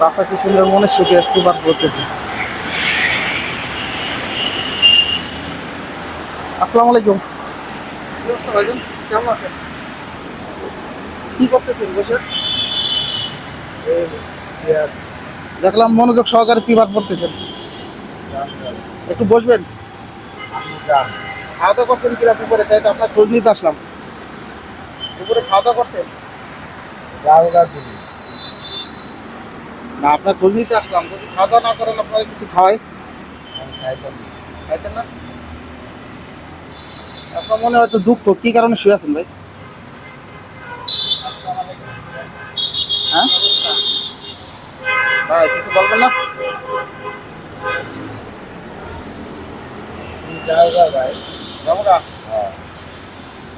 বাসা কি সুন্দর মনের সুখে প্রবাদ করতেছে। আসসালামু আলাইকুম। অবস্থা কেমন আছেন? কি করতেছেন বসে? দেখলাম মনোযোগ সহকারে পিবাদ পড়তেছেন। একটু বসবেন? খাওয়া দাওয়া করছেন কিরা দুপুরে? তাই আপনার খোঁজ নিতে আসলাম। দুপুরে খাওয়া দাওয়া করছেন না আপনার খোঁজ নিতে আসলাম। যদি খাওয়া দাওয়া না করেন আপনারা কিছু খাওয়াই। খাইতেন না? আপনার মনে হয়তো দুঃখ। কি কারণে শুয়ে আছেন ভাই? হ্যাঁ? ভাই কিছু বলবেন না?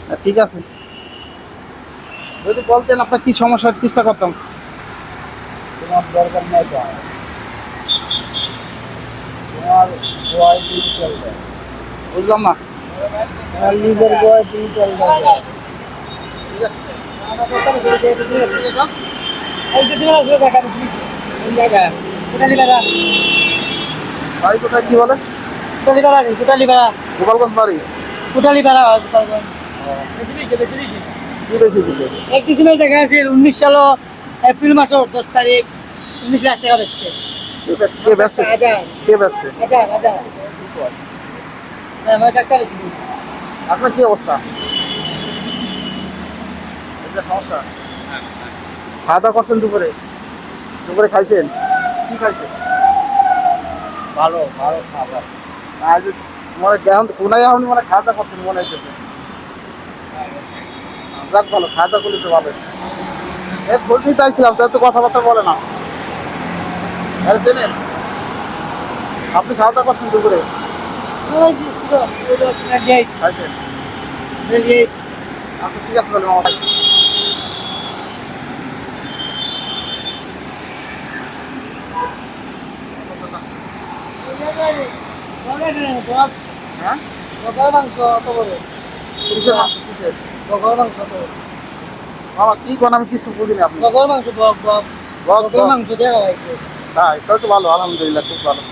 না, ঠিক আছে। যদি বলতেন আপনার কি সমস্যার চেষ্টা করতাম? তোমার দরকার নাই তো। তোমার গোয়ায় তুমি চলবে। বুঝলাম না। তোমার নিজের গোয়ায় তুমি চলবে। ঠিক আছে। বাড়ি কি বলে? গোপালগঞ্জ বাড়ি। কি বেশি দিছে? এক ডিসেম্বর দেখা আছে উনিশ সাল এপ্রিল মাসের দশ তারিখ। উনিশ লাখ টাকা হচ্ছে। কে বে- কে ডাক্তার ছিল আপনার কি অবস্থা? এটা সমস্যা। খাওয়া দাওয়া করছেন দুপুরে? দুপুরে খাইছেন? কি খাইছেন? ভালো ভালো খাবার। আজ মনে এখন তো কোনায় এখন মানে খাওয়া দাওয়া করছেন মনে হইতেছে যাক ভালো খাওয়া দাওয়া করলে তো ভালো এ খোঁজ নিতে আসছিলাম তার তো কথাবার্তা বলে না। আরে চেনেন আপনি খাওয়া দাওয়া করছেন দুপুরে? আচ্ছা ঠিক আছে তাহলে মামা হ্যাঁ? মাংস অত বড়। কিসের মাংস কিসের? বগর মাংস তো মামা কি কোন আমি কিছু বুঝিনি আপনি। বগর মাংস বক বক। মাংস দেওয়া হয়েছে তাই তাই তো ভালো আলহামদুলিল্লাহ খুব ভালো।